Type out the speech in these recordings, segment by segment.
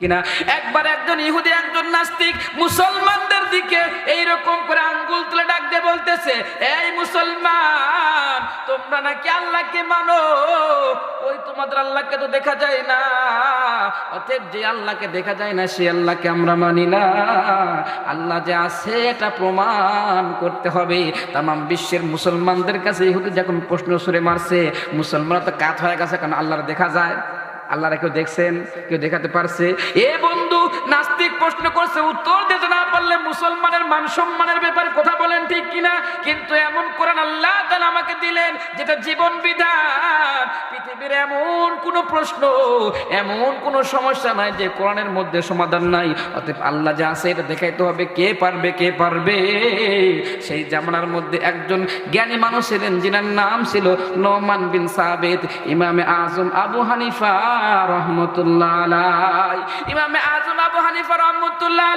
কিনা? একবার একজন ইহুদি, একজন নাস্তিক মুসলমানদের দিকে এইরকম করে আঙ্গুল তুলে ডাক দিয়ে বলতেছে, এই মুসলমান, তোমরা নাকি আল্লাহকে মানো? ওই তোমাদের আল্লাহকে তো দেখা যায় না। অতএব যে আল্লাহকে দেখা যায় না, সে আল্লাহকে আমরা মানি না। আল্লাহ যে আছে, এটা প্রমাণ করতে হবে। তাম বিশ্বের মুসলমানদের কাছে ইহুদি যখন প্রশ্ন সুরে মারছে, মুসলমানরা তো কাত হয়ে গেছে, কারণ আল্লাহর দেখা যায়। আল্লাহরা কেউ দেখছেন, কেউ দেখাতে পারছে। এ বন্ধু, নাস্তিক প্রশ্ন করছে, উত্তর দিতে না পারলে মুসলমানের মান সম্মানের ব্যাপারে কথা বলেন ঠিক কিনা কিন্তু এমন কোরআন আল্লাহ আমাকে দিলেন, যেটা জীবন বিধান। পৃথিবীর এমন কোন প্রশ্ন, এমন কোন সমস্যা নাই যে কোরআনের মধ্যে সমাধান নাই। অতএব আল্লাহ যা আছে এটা দেখাইতে হবে, কে পারবে কে পারবে? সেই জামানার মধ্যে একজন জ্ঞানী মানুষ ছিলেন, যিনার নাম ছিল নোমান বিন সাবেদ ইমামে আজম আবু হানিফা রহমতুল্লাহ ইমামে আজম আবু হানিফা রহমতুল্লাহ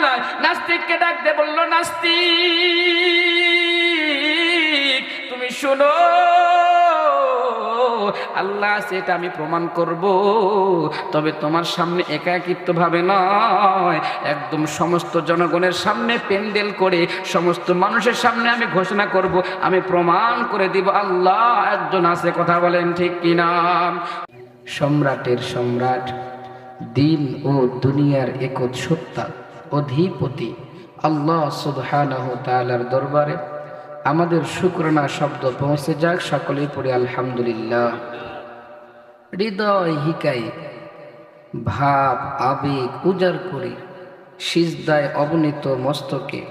নাস্তিককে ডাক দে বলল, নাস্তিক। শোনো, আল্লাহ সেটা আমি প্রমাণ করব। তবে তোমার সামনে একাকিত্ব ভাবে নয়, একদম সমস্ত জনগণের সামনে পেন্ডেল করে, সমস্ত মানুষের সামনে আমি ঘোষণা করব, আমি প্রমাণ করে দিব, আল্লাহ একজন আছে, কথা বলেন ঠিক কিনা? সম্রাটের সম্রাট, দিন ও দুনিয়ার একত সত্তা অধিপতি, আল্লাহ সুবহানাহু তাআলার দরবারে আমাদের শুক্রনা শব্দ পৌঁছে যাক, সকলেই পড়ি আলহামদুলিল্লাহ। হৃদয় হিকাই ভাব, আবেগ উজাড় করে, সিজদায় অবনীত মস্তকে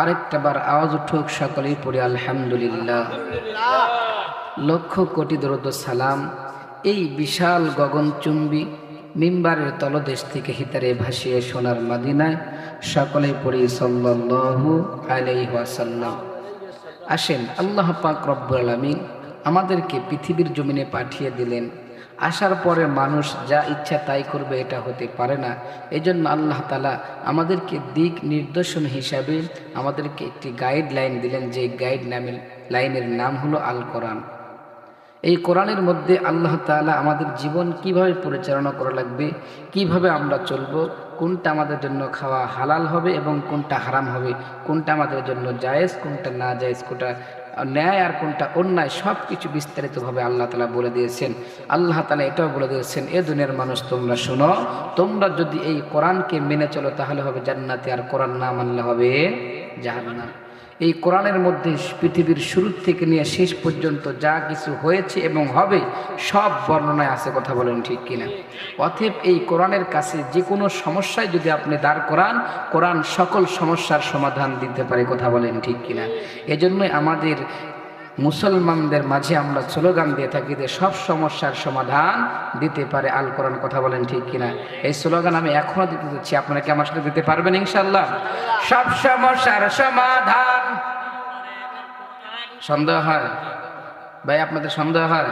আরেকটা বার আওয়াজ উঠুক, সকলেই পড়ি আলহামদুলিল্লাহ। লক্ষ কোটি দরদ সালাম। এই বিশাল গগনচুম্বী মিম্বারের তলদেশ থেকে হিতারে ভাসিয়ে সোনার মাদিনায় সকলে পড়ি সাল্লাল্লাহু আলাইহি ওয়াসাল্লাম। আসেন, আল্লাহ পাক রব্বুল আলামিন আমাদেরকে পৃথিবীর জমিনে পাঠিয়ে দিলেন। আসার পরে মানুষ যা ইচ্ছা তাই করবে, এটা হতে পারে না। এজন্য আল্লাহ তালা আমাদেরকে দিক নির্দেশন হিসাবে আমাদেরকে একটি গাইড লাইন দিলেন, যে গাইড নামের লাইনের নাম হলো আল কোরআন এই কোরআনের মধ্যে আল্লাহ তাআলা আমাদের জীবন কীভাবে পরিচালনা করা লাগবে, কীভাবে আমরা চলবো কোনটা আমাদের জন্য খাওয়া হালাল হবে এবং কোনটা হারাম হবে? কোনটা আমাদের জন্য জায়েজ, কোনটা না জায়েজ, কোনটা ন্যায় আর কোনটা অন্যায় সব কিছু বিস্তারিতভাবে আল্লাহ তালা বলে দিয়েছেন। আল্লাহ তালা এটাও বলে দিয়েছেন, এ দুনিয়ার মানুষ, তোমরা শোনো, তোমরা যদি এই কোরআনকে মেনে চলো তাহলে হবে জান্নাতে, আর কোরআন না মানলে হবে জাহান্নাম। এই কোরআনের মধ্যে পৃথিবীর শুরু থেকে নিয়ে শেষ পর্যন্ত যা কিছু হয়েছে এবং হবে, সব বর্ণনায় আছে কথা বলেন ঠিক কিনা। অথেব এই কোরআনের কাছে যে কোনো সমস্যায় যদি আপনি দাঁড় করান, কোরআন সকল সমস্যার সমাধান দিতে পারে কথা বলেন ঠিক কিনা। এজন্যই আমাদের মুসলমানদের মাঝে আমরা স্লোগান দিয়ে থাকি যে সব সমস্যার সমাধান দিতে পারে আল কোরআন। কথা বলেন ঠিক কিনা? এই স্লোগান আমি এখনও দিতে দিচ্ছি। আপনারা কি আমার সাথে দিতে পারবেন ইনশাল্লাহ সব সমস্যার সমাধান। সন্দেহ হয়? ভাই, আপনাদের সন্দেহ হয়?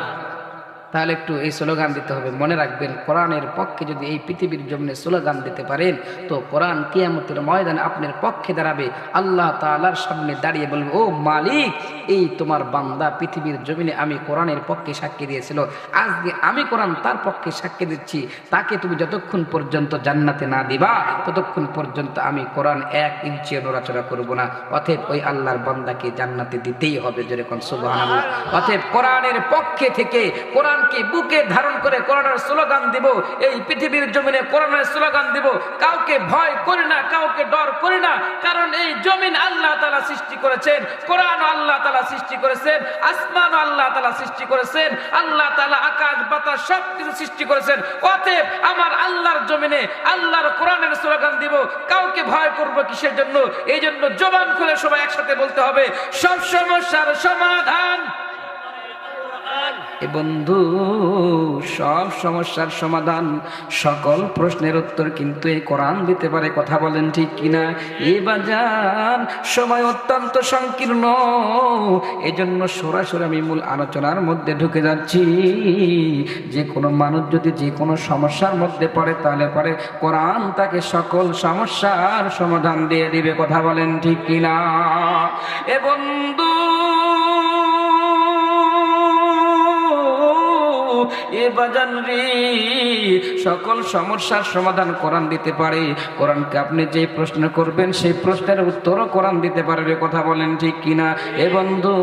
তাহলে একটু এই স্লোগান দিতে হবে। মনে রাখবেন, কোরআনের পক্ষে যদি এই পৃথিবীর জমিনে স্লোগান দিতে পারেন, তো কোরআন কিয়ামতের ময়দানে আপনার পক্ষে দাঁড়াবে। আল্লাহ তাআলার সামনে দাঁড়িয়ে বলবে, ও মালিক, এই তোমার বান্দা পৃথিবীর জমিনে আমি কোরআনের পক্ষে সাক্ষী দিয়েছিল। আজকে আমি কোরআন তার পক্ষে সাক্ষী দিচ্ছি। তাকে তুমি যতক্ষণ পর্যন্ত জান্নাতে না দিবা, ততক্ষণ পর্যন্ত আমি কোরআন এক ইঞ্চি নড়াচড়া করব না। অতএব ওই আল্লাহর বান্দাকে জান্নাতে দিতেই হবে যেরকম সুবহানাল্লাহ। অতএব কোরআনের পক্ষে থেকে কোরআনকে বুকে ধারণ করে কোরআনের স্লোগান দিব, এই পৃথিবীর জমিনে কোরআনের স্লোগান দিব, কাউকে ভয় করি না, কাউকে ডর করি না, কারণ এই জমিন আল্লাহ তাআলা সৃষ্টি করেছেন, কোরআন আল্লাহ তাআলা সৃষ্টি করেছেন, আসমান আল্লাহ তাআলা সৃষ্টি করেছেন, আল্লাহ তাআলা আকাশ, বাতাস সব কিছু সৃষ্টি করেছেন, অতএব আমার আল্লাহর জমিনে আল্লাহর কোরআনের স্লোগান দিব, কাউকে ভয় করব কিসের জন্য? এই জন্য জবান খুলে সবাই একসাথে বলতে হবে, সব সমস্যার সমাধান। বন্ধু, সব সমস্যার সমাধান, সকল প্রশ্নের উত্তর কিন্তু এই কোরআন দিতে পারে, কথা বলেন ঠিক কিনা? এ বাজান, সময় অত্যন্ত সংকীর্ণ। এজন্য সরাসরি আমি মূল আলোচনার মধ্যে ঢুকে যাচ্ছি। যে কোনো মানুষ যদি যে কোনো সমস্যার মধ্যে পড়ে, তাহলে পরে কোরআন তাকে সকল সমস্যার সমাধান দিয়ে দিবে, কথা বলেন ঠিক কিনা? এ বন্ধু রে। সকল সমস্যার সমাধান কোরআন দিতে পারে। কোরআনকে আপনি যে প্রশ্ন করবেন, সেই প্রশ্নের উত্তরও কোরআন দিতে পারবে কথা বলেন ঠিক কিনা? এ বন্ধু,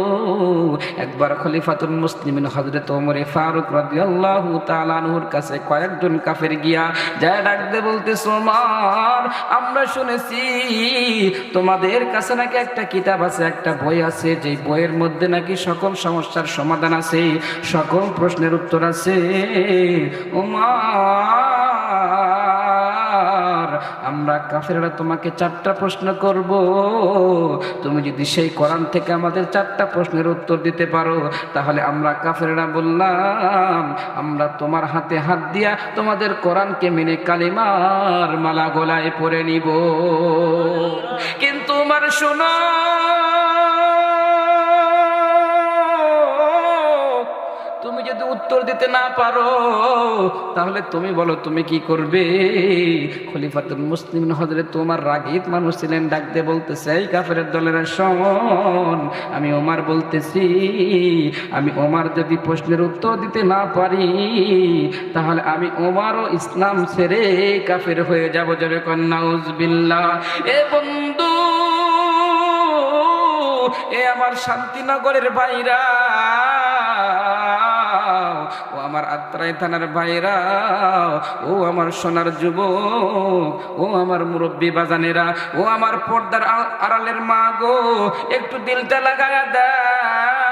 একবার খলিফাতুল মুসলিমিন হজরত ওমরে ফারুক রাদিয়াল্লাহু তাআলা আনহুর কাছে কয়েকজন কাফের গিয়া, যায় ডাকতে বলতে সোমার আমরা শুনেছি তোমাদের কাছে নাকি একটা কিতাব আছে, একটা বই আছে যে বইয়ের মধ্যে নাকি সকল সমস্যার সমাধান আছে। সকল প্রশ্নের উত্তর আছে। ওমার আমরা কাফেররা তোমাকে চারটা প্রশ্ন করব। তুমি যদি সেই কোরআন থেকে আমাদের চারটা প্রশ্নের উত্তর দিতে পারো, তাহলে আমরা কাফেররা বললাম, আমরা তোমার হাতে হাত দিয়া তোমাদের কোরআনকে মেনে কালিমার মালা গলায় পরে নিব। কিন্তু আমার শোনো উত্তর দিতে না পারো। তাহলে তুমি বলো, তুমি কি করবে? খলিফাতুল মুসলিম হজরে তোমার রাগিত মানুষ ছিলেন ডাকতে বলতেছে, এই কাফের দলের শোন, আমি ওমার বলতেছি, আমি ওমার যদি প্রশ্নের উত্তর দিতে না পারি, তাহলে আমি ওমারও ইসলাম ছেড়ে কাফের হয়ে যাব যাবে কন্যা উজবিল্লা এ বন্ধু, এ আমার শান্তিনগরের ভাইরা ও আমার আত্রাই থানার ভাইরা ও আমার সোনার যুব ও আমার মুরব্বী বাজানেরা, ও আমার পর্দার আড়ালের মা গো, একটু দিলটা লাগায়া দাও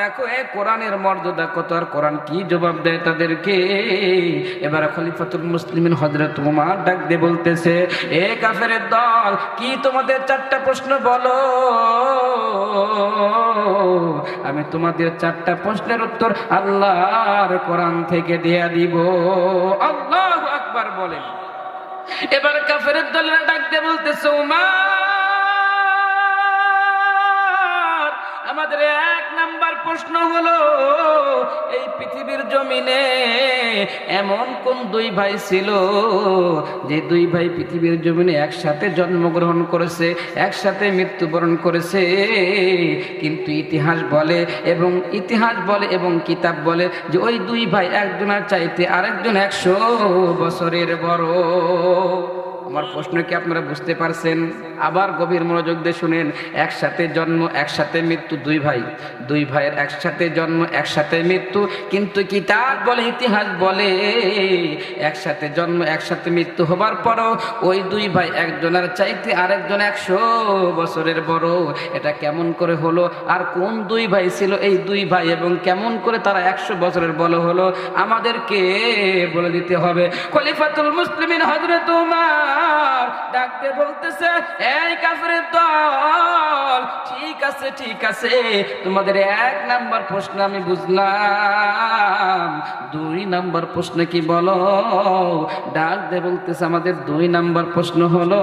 দেখো, এ কোরআনের মর্যাদা কত আর কোরআন কি জবাব দেয় তাদেরকে? এবার খলিফাতুল মুসলিমিন হজরত উমার ডাক দিয়ে বলতেছে, এ কাফের দল, কি তোমাদের চারটা প্রশ্ন বলো? আমি তোমাদের চারটা প্রশ্নের উত্তর আল্লাহর কোরআন থেকে দেয়া দিব। আল্লাহ আকবার বলেন। এবার কাফের দলেরা ডাক দিয়ে বলতেছে, উমার, আমাদের এক প্রশ্ন হলো, এই পৃথিবীর জমিনে এমন কোন দুই ভাই ছিল যে দুই ভাই পৃথিবীর জমিনে একসাথে জন্মগ্রহণ করেছে, একসাথে মৃত্যুবরণ করেছে? কিন্তু ইতিহাস বলে এবং ইতিহাস বলে এবং কিতাব বলে যে ওই দুই ভাই একজনের চাইতে আরেকজন একশো বছরের বড়। আমার প্রশ্ন কি আপনারা বুঝতে পারছেন? আবার গভীর মনোযোগ দিয়ে শুনেন, একসাথে জন্ম, একসাথে মৃত্যু, দুই ভাই। দুই ভাইয়ের একসাথে জন্ম, একসাথে মৃত্যু, কিন্তু কিতাব বলে, ইতিহাস বলে, একসাথে জন্ম, একসাথে মৃত্যু হবার পরও ওই দুই ভাই একজনের চাইতে আরেকজন একশো বছরের বড়। এটা কেমন করে হলো? আর কোন দুই ভাই ছিল এই দুই ভাই এবং কেমন করে তারা একশো বছরের বড় হলো? আমাদেরকে বলে দিতে হবে। খলিফাতুল মুসলিমিন হজরত উমার ডাকতে বলতেছে, এই কাফের দল, ঠিক আছে ঠিক আছে, তোমাদের এক নাম্বার প্রশ্ন আমি বুঝলাম। দুই নাম্বার প্রশ্ন কি বলো? ডাক দে বলতেছে, আমাদের দুই নাম্বার প্রশ্ন হলো,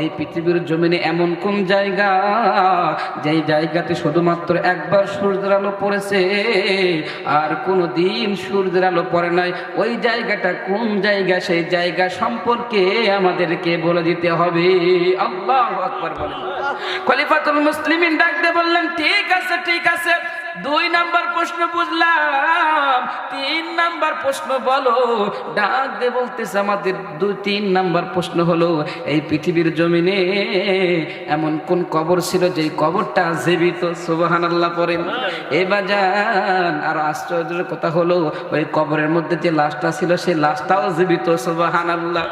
এই পৃথিবীর জমিনে এমন কোন জায়গা, যেই জায়গাতে শুধুমাত্র একবার সূর্যের আলো পড়েছে, আর কোনো দিন সূর্যের আলো পড়ে নাই? ওই জায়গাটা কোন জায়গা? সেই জায়গা সম্পর্কে আমাদেরকে বলে দিতে হবে। আল্লাহ আকবার বলেন। খলিফাতুল মুসলিমিন ডাকতে বললেন, ঠিক আছে ঠিক আছে। দুই নাম্বার প্রশ্ন বুঝলাম, তিন নাম্বার প্রশ্ন বলো, ডাক দে বলতেছে আমাদের দুই, তিন নাম্বার প্রশ্ন হলো, এই পৃথিবীর জমিনে এমন কোন কবর ছিল যেই কবরটা জীবিত? সুবাহান আল্লাহ পরে এ বাজান, আর আশ্চর্যের কথা হলো, ওই কবরের মধ্যে যে লাশটা ছিল, সেই লাশটাও জীবিত সুবাহান আল্লাহ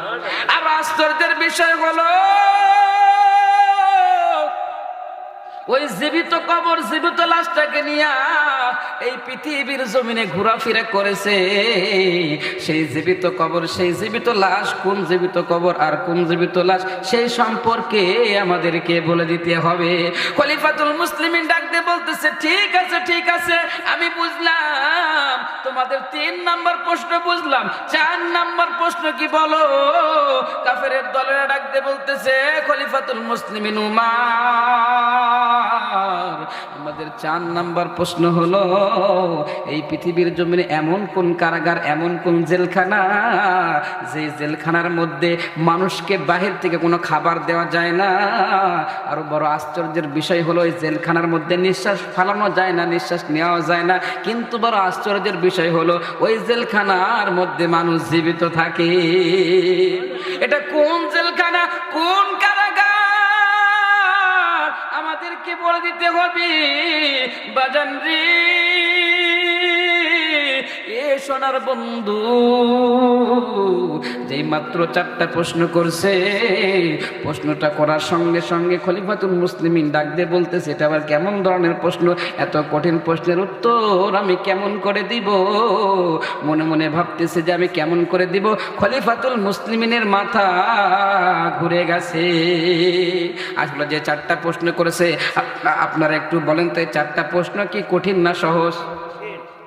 আর আশ্চর্যের বিষয় হলো ওই জীবিত কবর, জীবিত লাশটাকে নিয়ে এই পৃথিবীর জমিনে ঘোরাফেরা করেছে। সেই জীবিত কবর, সেই জীবিত লাশ, কোন জীবিত কবর আর কোন জীবিত লাশ, সেই সম্পর্কে আমাদেরকে বলে দিতে হবে। খলিফাতুল মুসলিমিন ডাকতে বলতেছে, ঠিক আছে ঠিক আছে, আমি বুঝলাম। তোমাদের তিন নাম্বার প্রশ্ন বুঝলাম। চার নাম্বার প্রশ্ন কি বলো? কাফের দলেরা ডাকতে বলতেছে, খলিফাতুল মুসলিমিন উমার আমাদের চার নাম্বার প্রশ্ন হলো, এই পৃথিবীর জমিনে এমন কোন কারাগার, এমন কোন জেলখানা যে জেলখানার মধ্যে মানুষকে বাহির থেকে কোনো খাবার দেওয়া যায় না? আরও বড় আশ্চর্যের বিষয় হলো, এই জেলখানার মধ্যে নিঃশ্বাস ফালানো যায় না, নিঃশ্বাস নেওয়া যায় না। কিন্তু বড় আশ্চর্যের বিষয় হলো, ওই জেলখানার মধ্যে মানুষ জীবিত থাকে। এটা কোন জেলখানা, কোন কারাগার? দিতে হবে। বাজান রে। সোনার বন্ধু যে মাত্র চারটা প্রশ্ন করছে, প্রশ্নটা করার সঙ্গে সঙ্গে খলিফাতুল মুসলিমিন ডাক দিয়ে বলতেছে, এটা আবার কেমন ধরনের প্রশ্ন? এত কঠিন প্রশ্নের উত্তর আমি কেমন করে দিব? মনে মনে ভাবতেছে যে আমি কেমন করে দিব? খলিফাতুল মুসলিমিনের মাথা ঘুরে গেছে। আসলে যে চারটা প্রশ্ন করেছে আপনা- আপনারা একটু বলেন তো চারটা প্রশ্ন কি কঠিন না সহজ?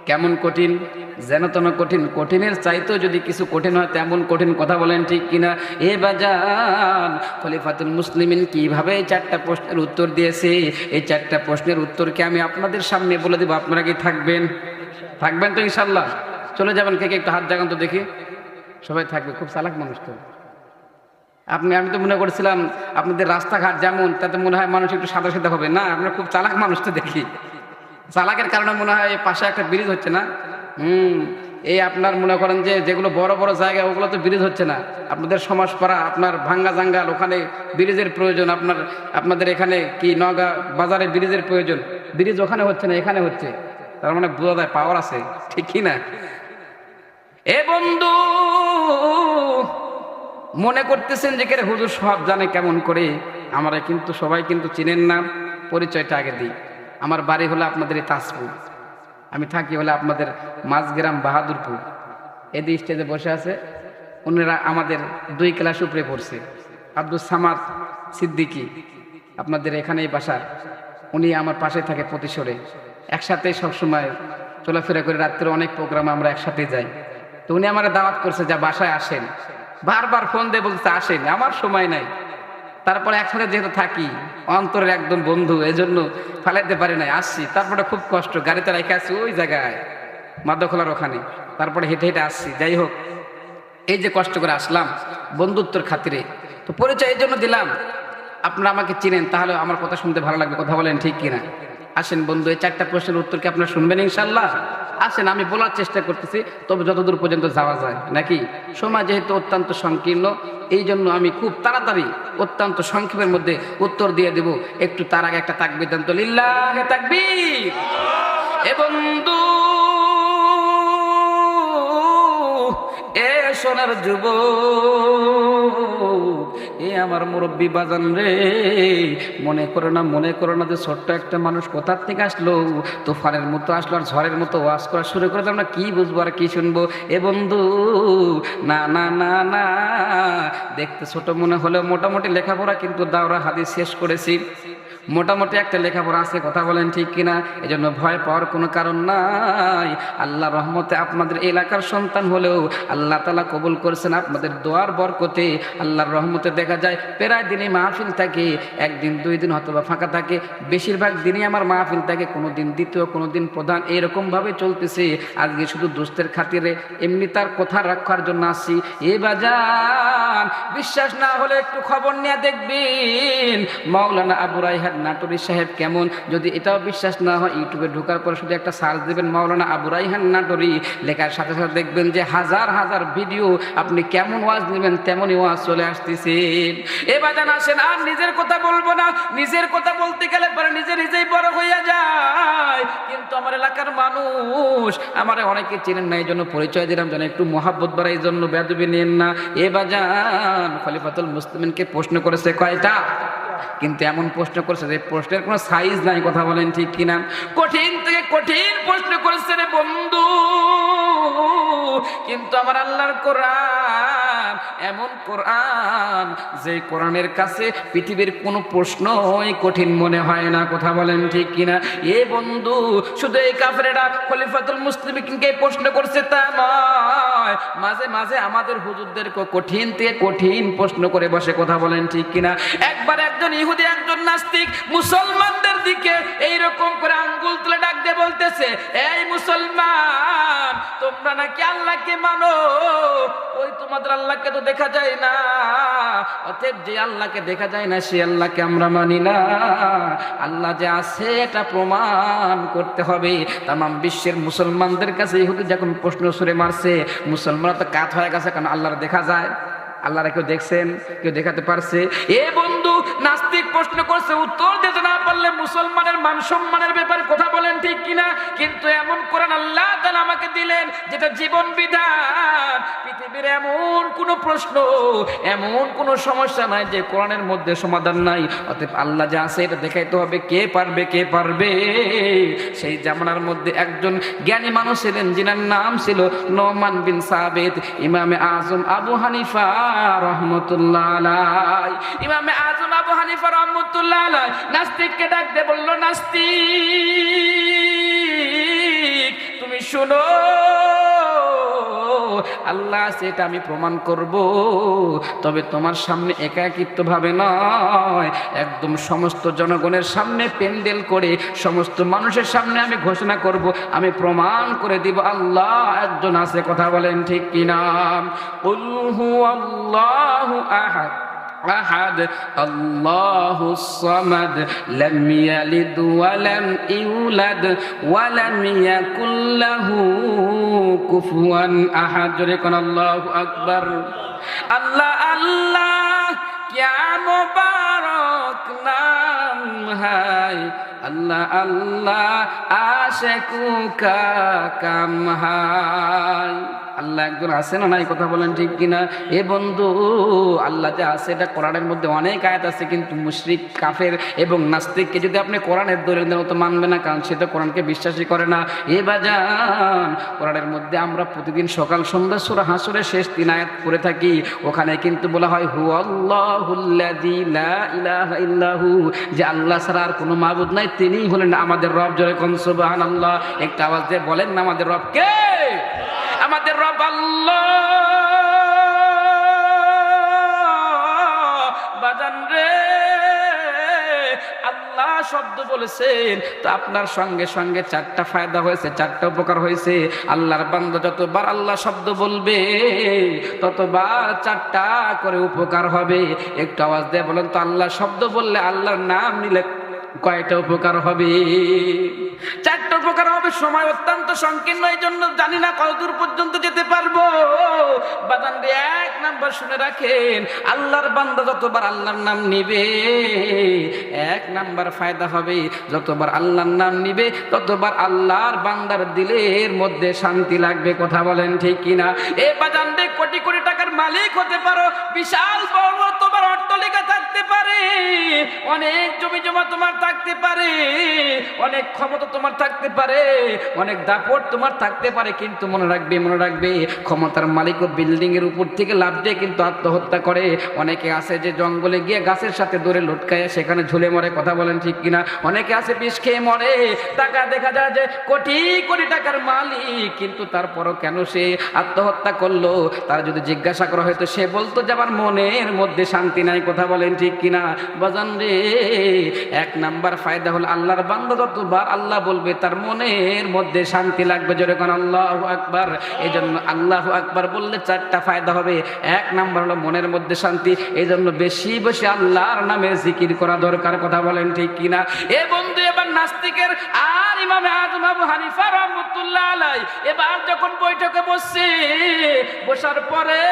কেমন কঠিন? যেন তেন কঠিন, কঠিনের চাইতেও যদি কিছু কঠিন হয়, তেমন কঠিন কথা বলেন ঠিক কিনা? এ বাজান, খলিফাতুল মুসলিমিন কীভাবে এই চারটা প্রশ্নের উত্তর দিয়েছে? এই চারটা প্রশ্নের উত্তরকে আমি আপনাদের সামনে বলে দেবো, আপনারা কি থাকবেন? থাকবেন তো ইনশাল্লাহ চলে যাবেন, কে কে একটু হাত জাগান তো দেখি। সবাই থাকবে, খুব চালাক মানুষ তো। আপনি, আমি তো মনে করেছিলাম, আপনাদের রাস্তাঘাট যেমন, তাতে মনে হয় মানুষ একটু সাদা সাদা হবে। না, আমরা খুব চালাক মানুষ তো দেখি। চালাকের কারণে মনে হয় পাশে একটা ব্রিজ হচ্ছে না? হুম, এই আপনার মনে করেন যে যেগুলো বড় বড় জায়গা ওগুলো তো ব্রিজ হচ্ছে না। আপনাদের সমাজ সমাজপাড়া আপনার ভাঙ্গা জাঙ্গাল ওখানে ব্রিজের প্রয়োজন। আপনার, আপনাদের এখানে কি নগা বাজারে ব্রিজের প্রয়োজন? ব্রিজ ওখানে হচ্ছে না, এখানে হচ্ছে। তার মানে বোঝা যায় পাওয়ার আছে ঠিক কি না? এ বন্ধু, মনে করতেছেন যে কেরে হুজুর সব জানে কেমন করে? আমরা কিন্তু সবাই কিন্তু চিনেন না, পরিচয়টা আগে দিই। আমার বাড়ি হলো আপনাদের এই তাজপুর। আমি থাকি হলে আপনাদের মাঝগ্রাম বাহাদুরপুর। এদি স্টেজে বসে আছে। ওনারা আমাদের দুই ক্লাস উপরে পড়ছে। আব্দুল সামাদ সিদ্দিকি, আপনাদের এখানেই বাসার উনি আমার পাশে থাকে প্রতিশোরে। একসাথে সবসময় চলাফেরা করে রাত্রে অনেক প্রোগ্রাম আমরা একসাথে যাই। তো উনি আমার দাওয়াত করছে, যা বাসায় আসেন। বারবার ফোন দিয়ে বলতে আসেন। আমার সময় নাই। তারপরে একসাথে যেহেতু থাকি, অন্তরের একদম বন্ধু এই জন্য ফেলাইতে পারি নাই, আসছি। তারপরে খুব কষ্ট, গাড়িতে রেখে আসছি ওই জায়গায়, মাদখলার ওখানে। তারপরে হেঁটে হেঁটে আসছি। যাই হোক, এই যে কষ্ট করে আসলাম বন্ধুত্বর খাতিরে। তো পরিচয় এই জন্য দিলাম। আপনারা আমাকে চিনেন, তাহলে আমার কথা শুনতে ভালো লাগবে, কথা বলেন ঠিক কিনা? আসেন বন্ধু, এই চারটা প্রশ্নের উত্তর কি আপনার শুনবেন ইনশাল্লাহ আসেন, আমি বলার চেষ্টা করতেছি, তবে যতদূর পর্যন্ত যাওয়া যায়, নাকি? সময় যেহেতু অত্যন্ত সংকীর্ণ এই জন্য আমি খুব তাড়াতাড়ি অত্যন্ত সংক্ষেপের মধ্যে উত্তর দিয়ে দেব। একটু তার আগে একটা তাকবিদান্ত লিল্লাহে তাকবীর। এ বন্ধু সোনার যুব এ আমার মুরব্বী বাজান রে, মনে করো না, মনে করো না যে ছোট্ট একটা মানুষ কোথার থেকে আসলো? তুফানের মতো আসলো আর ঝড়ের মতো ওয়াজ করা শুরু করে আমরা কি বুঝব আর কি শুনব? এ বন্ধু, না না না না, দেখতে ছোট মনে হলেও মোটামুটি লেখাপড়া কিন্তু দাওরা হাদিস শেষ করেছি। মোটামুটি একটা লেখাপড়া আছে, কথা বলেন ঠিক কিনা? জন্য ভয় পাওয়ার কোনো কারণ নাই। আল্লাহ রহমতে আপনাদের এলাকার সন্তান হলেও আল্লাহ তালা কবুল করেছেন আপনাদের দোয়ার বরকতে। আল্লাহর রহমতে দেখা যায়, প্রায় দিনই মাহফিল থাকে, একদিন, দুই দিন অথবা ফাঁকা থাকে। বেশিরভাগ দিনই আমার মাহফিল থাকে কোনো দিন দ্বিতীয় কোনো দিন প্রধান, এরকমভাবে চলতেছে। আজকে শুধু দোস্তের খাতিরে, এমনি তার কথা রাখার জন্য আসছি এ বাজান, বিশ্বাস না হলে একটু খবর নিয়ে দেখবেন। মাওলানা আবু রাইহান নাটরি সাহেব কেমন? যদি এটাও বিশ্বাস না হয়, ইউটিউবে ঢোকার পর শুধু একটা সার্চ দেবেন মাওলানা আবু রাইহান নাটরি। লেখার সাথে সাথে দেখবেন যে হাজার হাজার ভিডিও আপনি কেমন ওয়াজ নেবেন, তেমনই ওয়াজ চলে আসতেছে। এ বাজান আসেন, আর নিজের কথা বলব না। নিজের কথা বলতে গেলে পরে নিজে নিজেই বড় হইয়া যায়। কিন্তু আমার এলাকার মানুষ, আমার অনেকে চেনেন না এই জন্য পরিচয় দিলাম, যেন একটু মহাব্বত বাড়া এই জন্য বেদবি নেন না। এ বাজান খলিফাতুল মুসলিমিনকে প্রশ্ন করেছে কয়টা? কিন্তু এমন প্রশ্ন করেছে যে প্রশ্নের কোনো সাইজ নাই, কথা বলেন ঠিক কিনা? কঠিন থেকে কঠিন প্রশ্ন করেছে রে বন্ধু। কিন্তু আমার আল্লাহর কোরআন, এমন কোরআন, যে কোরআনের কাছে পৃথিবীর কোনো প্রশ্নই কঠিন মনে হয় না, কথা বলেন ঠিক কিনা? এ বন্ধু, শুধু এই কাফেরেরা খলিফাতুল মুসলিমকে প্রশ্ন করছে তা নয়। নয় মাঝে মাঝে আমাদের হুজুরদেরকে কঠিন থেকে কঠিন প্রশ্ন করে বসে কথা বলেন, ঠিক কিনা? একবার একজন ইহুদি, একজন নাস্তিক মুসলমানদের দিকে এইরকম করে আঙ্গুল তুলে ডাক দিয়ে বলতেছে, এই মুসলমান, তোমরা নাকি আল্লাহকে মানো? ওই তোমাদের আল্লাহকে তো দেখা যায় না। অতএব যে আল্লাহকে দেখা যায় না, সে আল্লাহকে আমরা মানি না। আল্লাহ যে আছে, এটা প্রমাণ করতে হবে। তাম বিশ্বের মুসলমানদের কাছে ইহুদি যখন প্রশ্ন সুরে মারছে মুসলমানরা তো কাত হয়ে গেছে কারণ আল্লাহর দেখা যায়। আল্লাহরা কেউ দেখছেন, কেউ দেখাতে পারছে। এ বন্ধু নাস্তিক প্রশ্ন করছে, উত্তর দিতে না পারলে মুসলমানের মান সম্মানের ব্যাপারে কথা বলেন ঠিক কিনা? কিন্তু এমন করেন, আল্লাহ তাআলা আমাকে দিলেন, যেটা জীবন বিধান। পৃথিবীর এমন কোনো প্রশ্ন, এমন কোনো সমস্যা নাই যে কোরআনের মধ্যে সমাধান নাই। অতএব আল্লাহ যা আছে এটা দেখাইতে হবে, কে পারবে কে পারবে? সেই জামানার মধ্যে একজন জ্ঞানী মানুষ ছিলেন, যিনার নাম ছিল নোমান বিন সাবেদ ইমামে আজম আবু হানিফা রহমতুল্লাহ ইমামে আজম আবু হানিফা রহমতুল্লাহ নাস্তিককে ডাকতে বলল, নাস্তিক, তুমি শুনো, আল্লাহ সেটা আমি প্রমাণ করব। তবে তোমার সামনে একাকিত্ব ভাবে নয়, একদম সমস্ত জনগণের সামনে পেন্ডেল করে, সমস্ত মানুষের সামনে আমি ঘোষণা করব, আমি প্রমাণ করে দিব, আল্লাহ একজন আছে, কথা বলেন ঠিক কিনা? আল্লাহু আহাদ। أحد الله الصمد لم يلد ولم يولد ولم يكن له كفوا أحد ركن الله أكبر الله الله يا مبارك نام هاي الله الله عاشقك كم هاي আল্লাহ একজন আছে না নাই কথা বলেন ঠিক কিনা? এ বন্ধু, আল্লাহ যে আছে, এটা কোরআনের মধ্যে অনেক আয়াত আছে, কিন্তু মুশরিক, কাফের এবং নাস্তিককে যদি আপনি কোরআনের দলিল দেন তো মানবে না, কারণ সে তো কোরআনকে বিশ্বাসই করে না। এ বাজান, কোরআনের মধ্যে আমরা প্রতিদিন সকাল, সন্ধ্যা, সুরা হাসুরের শেষ তিন আয়াত করে থাকি। ওখানে কিন্তু বলা হয় হু ইল্লাহু যে আল্লাহ ছাড়া আর কোনো মাবুদ নাই। তিনিই হলেন আমাদের রব, জোরে কোন সুবহানাল্লাহ। একটা আওয়াজ দিয়ে বলেন না আমাদের রব কে? আমাদের রব বাজান রে, আল্লাহ শব্দ বলেছেন, তো আপনার সঙ্গে সঙ্গে চারটা ফায়দা হয়েছে, চারটা উপকার হয়েছে। আল্লাহর বান্দা যতবার আল্লাহ শব্দ বলবে, ততবার চারটা করে উপকার হবে। একটু আওয়াজ দিয়ে বলেন তো, আল্লাহ শব্দ বললে আল্লাহর নাম নিলে কয়টা উপকার হবে? চারটা উপকার হবে, সময় অত্যন্ত সংকীর্ণ এই জন্য জানি না কতদূর পর্যন্ত যেতে পারব। বাদান এক নাম্বার শুনে রাখেন, আল্লাহর বান্দা যতবার আল্লাহর নাম নিবে, এক নাম্বার ফায়দা হবে, যতবার আল্লাহর নাম নিবে, ততবার আল্লাহর বান্দার দিলের মধ্যে শান্তি লাগবে, কথা বলেন ঠিক কিনা? এ বাজান রে কোটি কোটি টাকার মালিক হতে পারো, বিশাল বড় তোমার অট্টলিকা থাকতে পারে, অনেক জমি জমা তোমার থাকতে পারে। অনেক ক্ষমতা তোমার থাকতে পারে, অনেক দাপট তোমার থাকতে পারে, কিন্তু মনে রাখবে মনে রাখবে, ক্ষমতার মালিক ও বিল্ডিং এর উপর থেকে লাভ দিয়ে কিন্তু আত্মহত্যা করে। অনেকে আছে যে জঙ্গলে গিয়ে গাছের সাথে দৌড়ে লটকায়, সেখানে ঝুলে মরে, কথা বলেন ঠিক কিনা? অনেকে আছে বিষ খেয়ে মরে, টাকা দেখা যায় যে কোটি কোটি টাকার মালিক, কিন্তু তারপরও কেন সে আত্মহত্যা করল? তার যদি জিজ্ঞাসা করা হয়তো সে বলতো যে আমার মনের মধ্যে শান্তি নাই, কথা বলেন ঠিক কিনা? বাজান রে, এক নাম্বার ফায়দা হলো আল্লাহর বান্দা যতবার আল্লাহ বলবে, তার মনের মধ্যে শান্তি লাগবে যেরকম আল্লাহ আকবার। এই জন্য আল্লাহ আকবার বললে চারটা ফায়দা হবে। এক নাম্বার হলো মনের মধ্যে শান্তি। এই জন্য বেশি বেশি আল্লাহর নামে জিকির করা দরকার, কথা বলেন ঠিক কিনা? এ বন্ধু, এবার নাস্তিকের আর ইমামে আজম আবু হানিফা রহমতুল্লাহ আলাই এবার যখন বৈঠকে বসছে, বসার পরে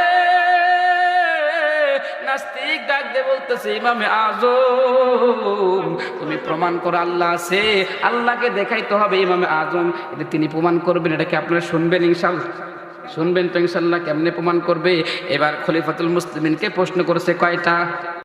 নাস্তিক ডাক বলতেছে, ইমামে আজম, তুমি প্রমাণ করো আল্লাহ আছে, আল্লাহকে দেখাইতে হবে ইমামে আজম। এটা তিনি প্রমাণ করবেন এটাকে আপনারা শুনবেন ইনশাল শুনবেন তো ইনশাল্লাহ, কেমনে প্রমাণ করবে? এবার খলিফাতুল মুসলিমিনকে প্রশ্ন করেছে কয়টা?